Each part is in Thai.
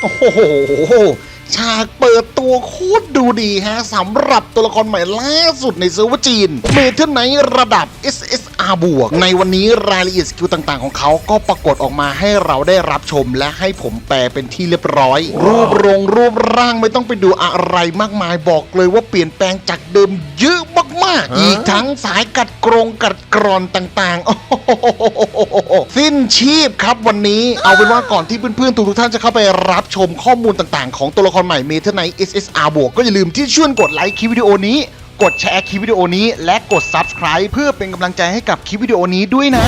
โอ้โหฉากเปิดตัวโคตรดูดีฮะสำหรับตัวละครใหม่ล่าสุดในเซิร์ฟเวอร์จีนเมทัลไนระดับ SSR บวก ในวันนี้รายละเอียดสกิลต่างๆ ของเขาก็ปรากฏออกมาให้เราได้รับชมและให้ผมแปลเป็นที่เรียบร้อย รูปรงรูปร่างไม่ต้องไปดูอะไรมากมายบอกเลยว่าเปลี่ยนแปลงจากเดิมเยอะม อีกทั้งสายกัดกรงกัดกรอนต่างๆโอ้โหสิ้นชีพครับวันนี้เอาเป็นว่าก่อนที่เพื่อนๆทุกๆท่านจะเข้าไปรับชมข้อมูลต่างๆ ของตัวละครใหม่เมทัลไน SSR บวกก็อย่าลืมที่ช่วยกดไลค์คลิปวิดีโอนี้กดแชร์คลิปวิดีโอนี้ และกด Subscribe เพื่อเป็นกำลังใจให้กับคลิปวิดีโอนี้ด้วยนะ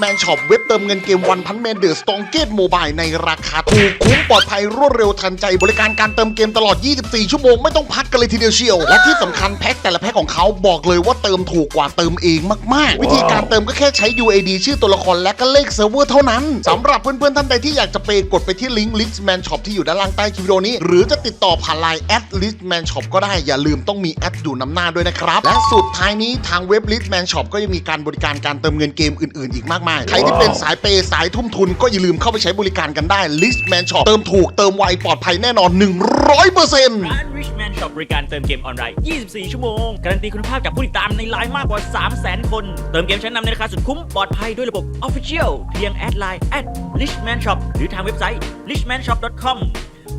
แมนช็อปเว็บเติมเงินเกมวันพันแมนเดอร์สตองเกตโมบายในราคาถูกคุ้มปลอดภัยรวดเร็วทันใจ บริการการเติมเกมตลอด 24 ชั่วโมงไม่ต้องพักกันเลยทีเดียวเชียว และที่สำคัญแพ็คแต่ละแพ็คของเขาบอกเลยว่าเติมถูกกว่าเติมเองมากๆ วิธีการเติมก็แค่ใช้ UAD ชื่อตัวละครและก็เลขเซิร์ฟเวอร์เท่านั้นสำหรับเพื่อนๆท่านใดที่อยากจะเปกดไปที่ลิงก์ลิสแมนช็อปที่อยู่ด้านล่างใต้คลิปวิดีโอนี้ หรือจะติดต่อผ่านไลน์แอดลิสแมนช็อปก็ได้อย่าลืมต้องมีแอดอยู่นำหน้าด้วยนะครับและสุดท้ายนี้ทางเว็บลิสแมนช็อปก็ยังมีการบริการการเติมเงินเกมอื่นๆ อีกมากมายใครที่เป็นสายเปย์สายทุ่มทุนก็อย่าลืมเข้าไปใช้บริการกันได้ List Man Shop เติมถูกเติมไวปลอดภัยแน่นอน 100%ร้าน Richman Shop บริการเติมเกมออนไลน์ 24 ชั่วโมง การันตีคุณภาพจากผู้ติดตามในไลน์มากกว่า 300,000 คน เติมเกมชั้นนำในราคาสุดคุ้ม ปลอดภัยด้วยระบบ Official เพียงแอดไลน์ at Richman Shop หรือทางเว็บไซต์ richmanshop.com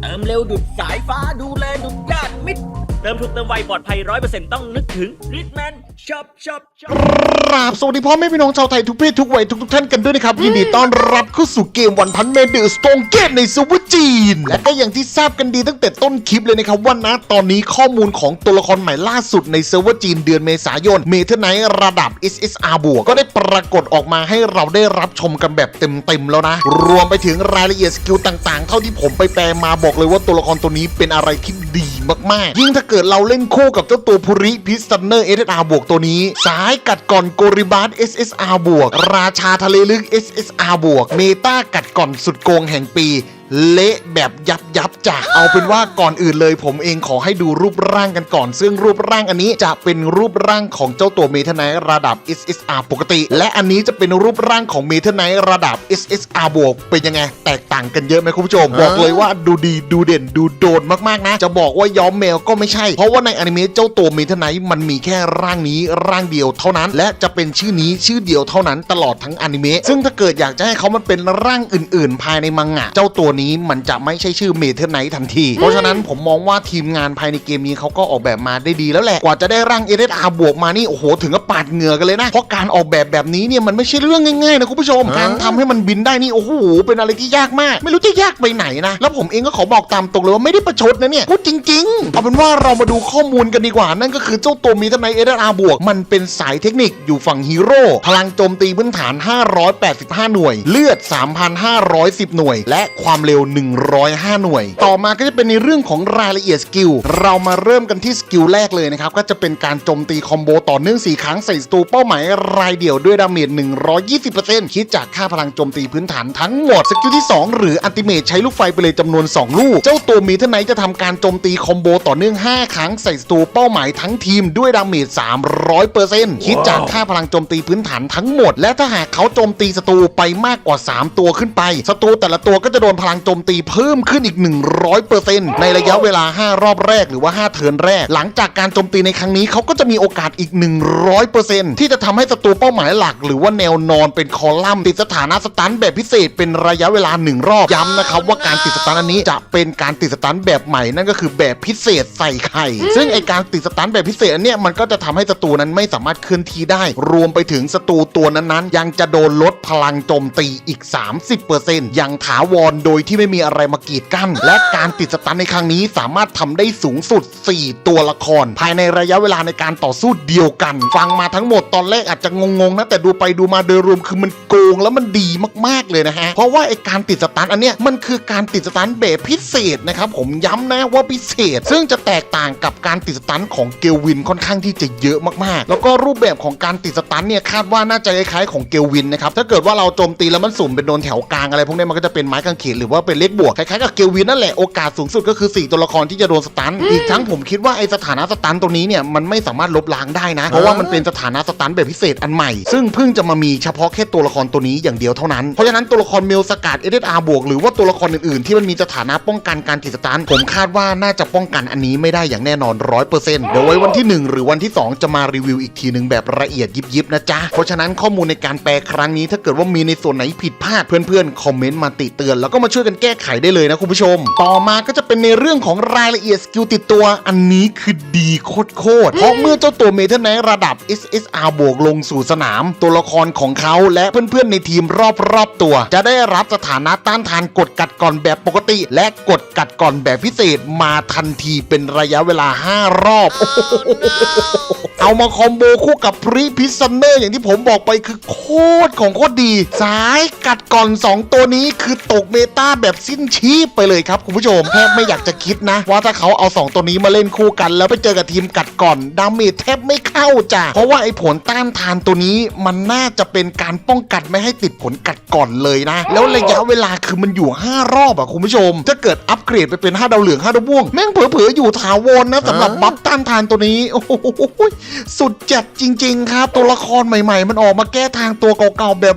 เติมเร็วดุดสายฟ้าดูแลดุดญาติมิตร เติมถูกเติมไวปลอดภัย100%ต้องนึกถึง Richman Shop Shop Shop กราบสวัสดีพ่อแม่พี่น้องชาวไทยทุกเพศทุกวัยทุกทุกๆท่านกันด้วยนะครับยินดีต้อนรับเข้าสู่เกมวันพันเมเดอร์สตองเกตในซูเปอร์จีน และก็อย่างที่ทราบกันดีตั้งแต่ต้นคลิปเลยนะครับว่านะตอนนี้ข้อมูลของตัวละครใหม่ล่าสุดในเซิร์ฟเวอร์จีนเดือนเมษายนเมเทอร์ไนระดับ SSR บวกก็ได้ปรากฏออกมาให้เราได้รับชมกันแบบเต็มๆแล้วนะ รวมไปถึงรายละเอียดสกิลต่างๆ เท่าที่ผมไปแปลมาบอกเลยว่าตัวละครตัวนี้เป็นอะไรที่ดีมากๆ ยิ่งถ้าเกิดเราเล่นคู่กับเจ้าตัวภูริพิสตันเนอร์ SSR บวกตัวนี้สายกัดก่อนโกริบาส SSR บวก ราชาทะเลลึก SSR บวก เมตากัดก่อนสุดโกงแห่งปี เละแบบยับยับๆจ้ะเอาเป็นว่าก่อนอื่นเลย ผมเองขอให้ดูรูปร่างกันก่อน ซึ่งรูปร่างอันนี้จะเป็นรูปร่างของเจ้าตัวเมทัลไนท์ระดับ SSR ปกติ และอันนี้จะเป็นรูปร่างของเมทัลไนท์ระดับ SSR บวกเป็นยังไง แตกต่างกันเยอะไหมคุณผู้ชม บอกเลยว่าดูดีดูเด่นดูโดนมากๆนะ จะบอกว่าย้อมแมวก็ไม่ใช่ เพราะว่าในอนิเมะเจ้าตัวเมทัลไนท์มันมีแค่ร่างนี้ร่างเดียวเท่านั้น และจะเป็นชื่อนี้ชื่อเดียวเท่านั้นตลอดทั้งอนิเมะซึ่งถ้าเกิดอยากจะให้เขามันเป็นร่างอื่น ๆ ภายในมังงะเจ้าตัวนี้มันจะไม่ใช่ชื่อเมทัลไนท์ทันที เพราะฉะนั้นผมมองว่าทีมงานภายในเกมนี้เขาก็ออกแบบมาได้ดีแล้วแหละ กว่าจะได้ร่างเอเดอาบวกมานี่โอ้โหถึงกับปาดเหงื่อกันเลยนะ เพราะการออกแบบแบบนี้เนี่ยมันไม่ใช่เรื่องง่ายๆนะคุณผู้ชม การทำให้มันบินได้นี่โอ้โหเป็นอะไรที่ยากมาก ไม่รู้จะยากไปไหนนะ แล้วผมเองก็ขอบอกตามตรงเลยว่าไม่ได้ประชดนะเนี่ยพูดจริงๆเอาเป็นว่าเรามาดูข้อมูลกันดีกว่านั่นก็คือเจ้าตัวมีทนายเอเดอาบวกมันเป็นสายเทคนิคอยู่ฝั่งฮีโร่พลังโจมตีพื้นฐาน 585 หน่วย เลือด 3,510 หน่วย และความเร็ว105 หน่วย ต่อมาก็จะเป็นในเรื่องของรายละเอียดสกิล เรามาเริ่มกันที่สกิลแรกเลยนะครับ ก็จะเป็นการโจมตีคอมโบต่อเนื่อง 4 ครั้งใส่ศัตรูเป้าหมายรายเดียวด้วยดาเมจ 120%คิดจากค่าพลังโจมตีพื้นฐานทั้งหมด สกิลที่ 2 หรืออัลติเมทใช้ลูกไฟไปเลยจำนวน 2 ลูก เจ้าตัวมีเทอร์ไนจะทำการโจมตีคอมโบต่อเนื่อง 5 ครั้งใส่ศัตรูเป้าหมายทั้งทีมด้วยดาเมจ 300%คิดจากค่าพลังโจมตีพื้นฐานทั้งหมด และถ้าหากเขาโจมตีศัตรูไปมากกว่า 3 ตัวขึ้นไปศัตรูแต่ละตัวก็จะโดนพลังโจมตีเพิ่มขึ้นอีก 100%ในระยะเวลา 5 รอบแรกหรือว่า 5 เทิร์นแรก หลังจากการโจมตีในครั้งนี้เขาก็จะมีโอกาสอีก 100%ที่จะทำให้ศัตรูเป้าหมายหลัก หรือว่าแนวนอนเป็นคอลัมน์ติดสถานะสตันแบบพิเศษเป็นระยะเวลา 1 รอบย้ำนะครับว่าการติดสตันอันนี้จะเป็นการติดสตันแบบใหม่นั่นก็คือแบบพิเศษใส่ไข่ ซึ่งไอการติดสตันแบบพิเศษอันเนี้ยมันก็จะทำให้ศัตรูนั้นไม่สามารถเคลื่อนที่ได้ รวมไปถึงศัตรูตัวนั้นๆ ยังจะโดนลดพลังโจมตีอีก 30%อย่างถาวรโดยที่ไม่มีอะไรมากีดกั้น และการติดสตันในครั้งนี้สามารถทำได้สูงสุด 4 ตัวละคร ภายในระยะเวลาในการต่อสู้เดียวกัน ฟังมาทั้งหมดตอนแรกอาจจะงงๆนะแต่ดูไปดูมาโดยรวมคือมันโกงแล้วมันดีมากๆเลยนะฮะเพราะว่าไอการติดสตันอันเนี้ยมันคือการติดสตันแบบพิเศษนะครับผมย้ำนะว่าพิเศษ ซึ่งจะแตกต่างกับการติดสตันของเกลวินค่อนข้างที่จะเยอะมากๆ แล้วก็รูปแบบของการติดสตันเนี่ยคาดว่าน่าจะคล้ายๆของเกลวินนะครับถ้าเกิดว่าเราโจมตีแล้วมันสุ่มเป็นโดนแถวกลางอะไรพวกนี้มันก็จะเป็นไม้กางเขนหรือว่าเป็นเลขบวกคล้ายๆกับเกลวินนั่นแหละโอกาสสูงสุดก็คือ 4 ตัวละครที่จะโดนสตันอีกทั้งผมคิดว่าไอสถานะสตันตัวนี้เนี่ยมันไม่สามารถลบล้างได้นะ เพราะว่ามันเป็นสถานะสตันแบบพิเศษอันใหม่ ซึ่งเพิ่งจะมามีเฉพาะแค่ตัวละครตัวนี้อย่างเดียวเท่านั้น เพราะฉะนั้นตัวละครเมลสกัดเอเดอาร์บวกหรือว่าตัวละครอื่นๆที่มันมีสถานะป้องกันการติดสตันผมคาดว่าน่าจะป้องกันอันนี้ไม่ได้อย่างแน่นอนร้อยเปอร์เซ็นต์เดี๋ยวไว้วันที่หนึ่งหรือวันที่สองจะมารีวิวอีกทีหนึ่งแบบละเอียดยิบๆนะจ๊ะเพราะฉะนั้นข้อมูลในการแปลครั้งนี้ถ้าเกิดว่ามีในส่วนไหนผิดพลาดเพื่อนๆคอมเมนต์มาติเตือนแล้วก็มาช่วยกันแก้ไขได้เลยนะคุณผู้ชม ต่อมาก็จะเป็นในเรื่องของรายละเอียดสกิลติดตัวอันนี้คือดีโคตรเพราะเมื่อเจ้าตัวเมทัลไนระดับ SSR บวกลงสู่สนาม ตัวละครของเขาและเพื่อนๆในทีมรอบๆตัว จะได้รับสถานะต้านทานกดกัดก่อนแบบปกติ และกดกัดก่อนแบบพิเศษมาทันทีเป็นระยะเวลา 5 รอบ เอามาคอมโบคู่กับพรีพิซซันเนอร์อย่างที่ผมบอกไปคือโคตรของโคตรดี สายกัดก่อน 2 ตัวนี้คือตกเมตาแบบสิ้นชีพไปเลยครับคุณผู้ชมแทบไม่อยากจะคิดนะ ว่าถ้าเขาเอา 2 ตัวนี้มาเล่นคู่กัน แล้วไปเจอกับทีมกัดก่อนดาเมจแทบไม่เข้าจ้ะเพราะว่าไอ้ผลต้านทานตัวนี้มันน่าจะเป็นการป้องกันไม่ให้ติดผลกัดก่อนเลยนะ แล้วระยะเวลาคือมันอยู่ 5 รอบอะคุณผู้ชม ถ้าเกิดอัปเกรดไปเป็น 5 ดาวเหลือง5ดาวม่วงแม่งเผลอๆอยู่ถาวรนะสำหรับบัฟต้านทานตัวนี้โอ้โหสุดจัดจริง ๆ ครับ ตัวละครใหม่ ๆ มันออกมาแก้ทางตัวเก่าๆแบบ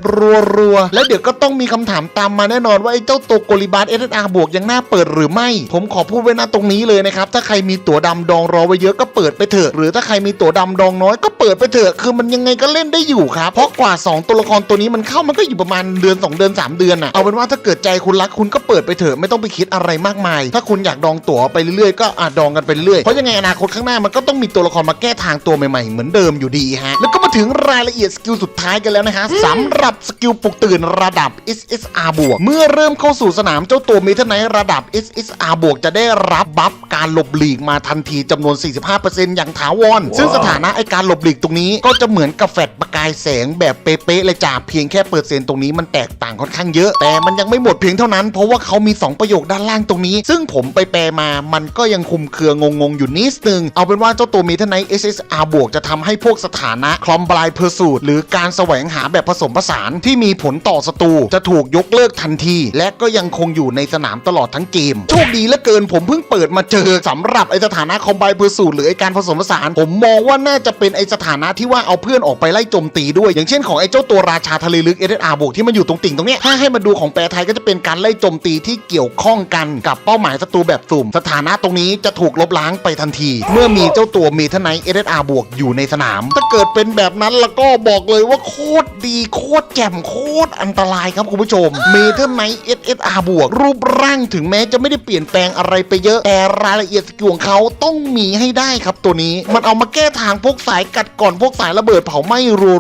รัวๆและเดี๋ยวก็ต้องมีคำถามตามมาแน่นอนว่าไอ้เจ้าตัวโกลิบาร์เอสอาร์บวกยังน่าเปิดหรือไม่ ผมขอพูดไว้นะตรงนี้เลยนะครับ ถ้าใครมีตั๋วดำดองรอไว้เยอะก็เปิดไปเถอะ หรือถ้าใครมีตั๋วดำดองน้อยก็เปิดไปเถอะคือมันยังไงก็เล่นได้อยู่ครับเพราะกว่า 2 ตัวละครตัวนี้มันเข้ามันก็อยู่ประมาณเดือน 2 เดือน 3 เดือนอะเอาเป็นว่าถ้าเกิดใจคุณรักคุณก็เปิดไปเถอะไม่ต้องไปคิดอะไรมากมาย ถ้าคุณอยากดองตั๋วไปเรื่อยๆก็อะดองกันไปเรื่อยเพราะยังไงอนาคตข้างหน้ามันก็ต้องมีตัวละครมาแก้ทางตัวใหม่ๆ เหมือนเดิมอยู่ดีฮะ แล้วก็มาถึงรายละเอียดสกิลสุดท้ายกันแล้วนะฮะสำหรับสกิลปลุกตื่นระดับ SSR บวก เมื่อเริ่มเข้าสู่สนามเจ้าตัวเมทัลไนระดับ SSR บวกจะได้รับบัฟการหลบหลีกมาทันทีจำนวน 45%อย่างถาวร ซึ่งสถานะไอการหลบหลีกตรงนี้ก็จะเหมือนกับแฟลชประกายแสงแบบเป๊ะๆเลยจ้าเพียงแค่เปอร์เซ็นต์ตรงนี้มันแตกต่างค่อนข้างเยอะ แต่มันยังไม่หมดเพียงเท่านั้น เพราะว่าเขามี 2 ประโยคด้านล่างตรงนี้ ซึ่งผมไปแปลมามันก็ยังคุมเครืองงๆอยู่นิดนึงเอาเป็นว่าเจ้าตัวเมทัลไน SSR บวกจะทำให้พวกสถานะคลอมบลายเพอร์สูตหรือการแสวงหาแบบผสมผสานที่มีผลต่อศัตรูจะถูกยกเลิกทันที และก็ยังคงอยู่ในสนามตลอดทั้งเกม โชคดีเหลือเกินผมเพิ่งเปิดมาเจอสำหรับไอสถานะคอมไบเพอร์สูตหรือไอการผสมผสาน ผมมองว่าน่าจะเป็นไอสถานะที่ว่าเอาเพื่อนออกไปไล่โจมตีด้วย อย่างเช่นของไอเจ้าตัวราชาทะเลลึก SSR บวกที่มันอยู่ตรงติ่งตรงเนี้ยถ้าให้มาดูของแปรไทยก็จะเป็นการไล่โจมตีที่เกี่ยวข้องกันกับเป้าหมายศัตรูแบบสุ่ม สถานะตรงนี้จะถูกลบล้างไปทันที เมื่อมีเจ้าตัวเมทัลไน SSR บวกอยู่ในสนาม ถ้าเกิดเป็นแบบนั้นแล้วก็บอกเลยว่าโคตรดีโคตรแจ่มโคตรอันตรายครับคุณผู้ชมเมทัลไน SSR บวกรูปร่างถึงแม้จะไม่ได้เปลี่ยนแปลงอะไรไปเยอะ แต่รายละเอียดสกิลของเขาต้องมีให้ได้ครับตัวนี้ มันเอามาแก้ทางพวกสายกัดก่อนพวกสายระเบิดเผาไหม้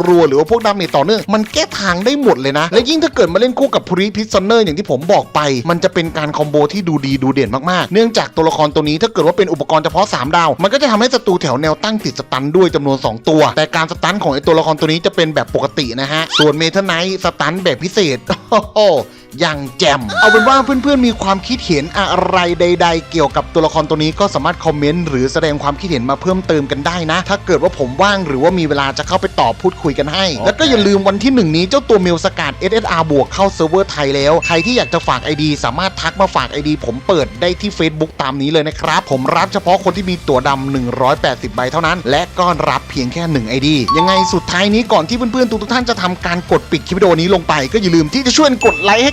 รัวๆ หรือว่าพวกดาเมจต่อเนื่อง มันแก้ทางได้หมดเลยนะ และยิ่งถ้าเกิดมาเล่นคู่กับพรีพิซอนเนอร์อย่างที่ผมบอกไป มันจะเป็นการคอมโบที่ดูดีดูเด่นมากๆ เนื่องจากตัวละครตัวนี้ถ้าเกิดว่าเป็นอุปกรณ์เฉพาะ3ดาว มันก็จะทำให้ศัตรูแถวแนวตั้งติดสตันด้วยจำนวน 2 ตัว แต่การสตันของไอตัวละครตัวนี้จะเป็นแบบปกตินะฮะ ส่วนเมทัลไนท์สตันแบบพิเศษโอ้โห อย่างแจ่ม เอาเป็นว่าเพื่อนๆมีความคิดเห็นอะไรใด ๆ เกี่ยวกับตัวละครตัวนี้ก็สามารถคอมเมนต์หรือแสดงความคิดเห็นมาเพิ่มเติมกันได้นะ ถ้าเกิดว่าผมว่างหรือว่ามีเวลาจะเข้าไปตอบพูดคุยกันให้ แล้วก็อย่าลืมวันที่หนึ่งนี้เจ้าตัวเมลสกัด SSR บวกเข้าเซิร์ฟเวอร์ไทยแล้ว ใครที่อยากจะฝาก ID สามารถทักมาฝาก ID ผมเปิดได้ที่ Facebook ตามนี้เลยนะครับ ผมรับเฉพาะคนที่มีตั๋วดำ180 ใบเท่านั้น และก็รับเพียงแค่ 1 ID ยังไงสุดท้ายนี้ก่อนที่เพื่อนๆทุกๆท่านจะทำการกดปิดคลิปวิดีโอนี้ลงไปก็อย่าลืมที่จะช่วยกดไลค์ให้